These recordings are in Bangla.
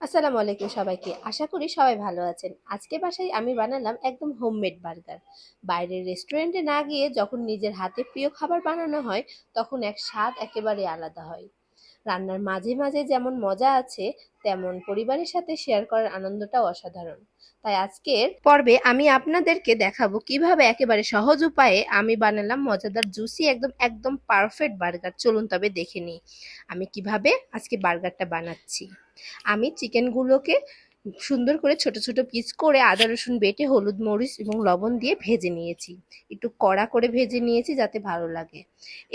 আসসালামু আলাইকুম সবাইকে। আশা করি সবাই ভালো আছেন। আজকে বাসায় আমি বানালাম একদম হোমমেড বার্গার বাইরের রেস্টুরেন্টে না গিয়ে যখন নিজের হাতে প্রিয় খাবার বানানো হয়, তখন এক স্বাদ একেবারে আলাদা হয়। রান্নার মাঝে মাঝে যেমন মজা আছে, তেমন পরিবারের সাথে শেয়ার করার আনন্দটাও অসাধারণ। তাই আজকের পর্বে আমি আপনাদেরকে দেখাবো কীভাবে একেবারে সহজ উপায়ে আমি বানালাম মজাদার জুসি একদম একদম পারফেক্ট বার্গার চলুন তবে দেখে নিই, আমি কীভাবে আজকে বার্গারটা বানাচ্ছি। আমি চিকেনগুলোকে সুন্দর করে ছোট ছোট পিস করে আদা, রসুন বেটে হলুদ, মরিচ এবং লবণ দিয়ে ভেজে নিয়েছি। একটু কড়া করে ভেজে নিয়েছি যাতে ভালো লাগে।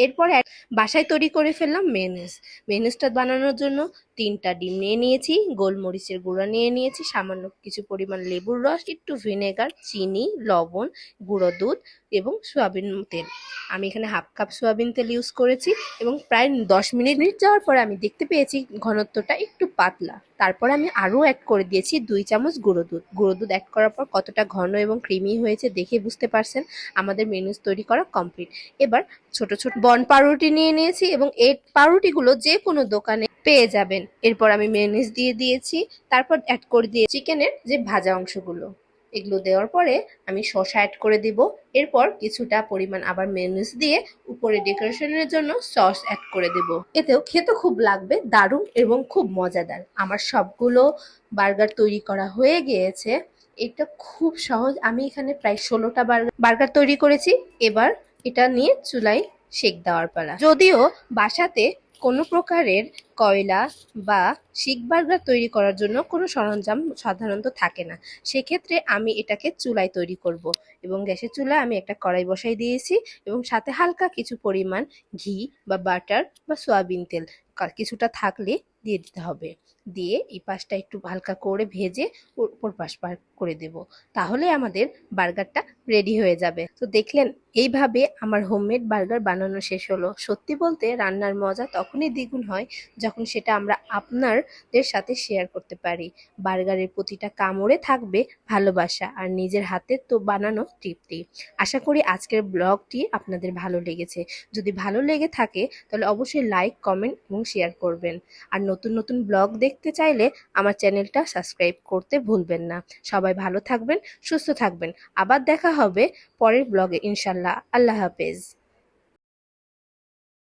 এরপর বাসায় তৈরি করে ফেললাম মেনুস মেনুসটা বানানোর জন্য তিনটা ডিম নিয়ে নিয়েছি, গোলমরিচের গুঁড়া নিয়ে নিয়েছি, সামান্য কিছু পরিমাণ লেবুর রস, একটু ভিনেগার চিনি, লবণ, গুঁড়ো দুধ এবং সয়াবিন তেল। আমি এখানে হাফ কাপ সয়াবিন তেল ইউজ করেছি এবং প্রায় দশ মিনিট যাওয়ার পরে আমি দেখতে পেয়েছি ঘনত্বটা একটু পাতলা। তারপর আমি আরও অ্যাড করে দিয়েছি দুই চামচ গুঁড়ো দুধ। গুঁড়ো দুধ অ্যাড করার পর কতটা ঘন এবং ক্রিমি হয়েছে দেখে বুঝতে পারছেন। আমাদের মেনুজ তৈরি করা কমপ্লিট এবার ছোট ছোট বন পাউরুটি নিয়ে নিয়েছি এবং এই পাউরুটিগুলো যে কোনো দোকানে পেয়ে যাবেন। এরপর আমি মেনুজ দিয়ে দিয়েছি। তারপর অ্যাড করে দিয়ে চিকেনের যে ভাজা অংশগুলো। এগুলো দেওয়ার পরে আমি শসা অ্যাড করে দিব। এরপর কিছুটা পরিমাণ আবার মেনুস দিয়ে উপরে ডেকোরেশনের জন্য সস অ্যাড করে দেব। এতেও খেতে খুব লাগবে, দারুণ এবং খুব মজাদার। আমার সবগুলো বার্গার তৈরি করা হয়ে গিয়েছে। এটা খুব সহজ। আমি এখানে প্রায় ষোলোটা বার্গার বার্গার তৈরি করেছি। এবার এটা নিয়ে চুলায় সেক দেওয়ার পালা। যদিও বাসাতে কোনো প্রকারের কয়লা বা শিক বার্গার তৈরি করার জন্য কোনো সরঞ্জাম সাধারণত থাকে না। সেক্ষেত্রে আমি এটাকে চুলায় তৈরি করব এবং গ্যাসের চুলায় আমি একটা কড়াই বসাই দিয়েছি এবং সাথে হালকা কিছু পরিমাণ ঘি বা বাটার বা সোয়াবিন তেল। কিছুটা থাকলে দিয়ে দিতে হবে। দিয়ে এই পাশটা একটু হালকা করে ভেজে উপর পাশ পার করে দেব। তাহলে আমাদের বার্গারটা রেডি হয়ে যাবে। তো দেখলেন, এইভাবে আমার হোমমেড বার্গার বানানো শেষ হলো। সত্যি বলতে রান্নার মজা তখনই দ্বিগুণ হয় যখন সেটা আমরা আপনারদের সাথে শেয়ার করতে পারি। বার্গারের প্রতিটা কামড়ে থাকবে ভালোবাসা আর নিজের হাতে তো বানানো তৃপ্তি। আশা করি আজকের ব্লগটি আপনাদের ভালো লেগেছে। যদি ভালো লেগে থাকে, তাহলে অবশ্যই লাইক কমেন্ট এবং শেয়ার করবেন। আর নতুন নতুন ব্লগ দেখতে চাইলে আমার চ্যানেলটা সাবস্ক্রাইব করতে ভুলবেন না। সবাই ভালো থাকবেন, সুস্থ থাকবেন। আবার দেখা হবে পরের ব্লগে। ইনশাল্লাহ। আল্লাহ হাফেজ।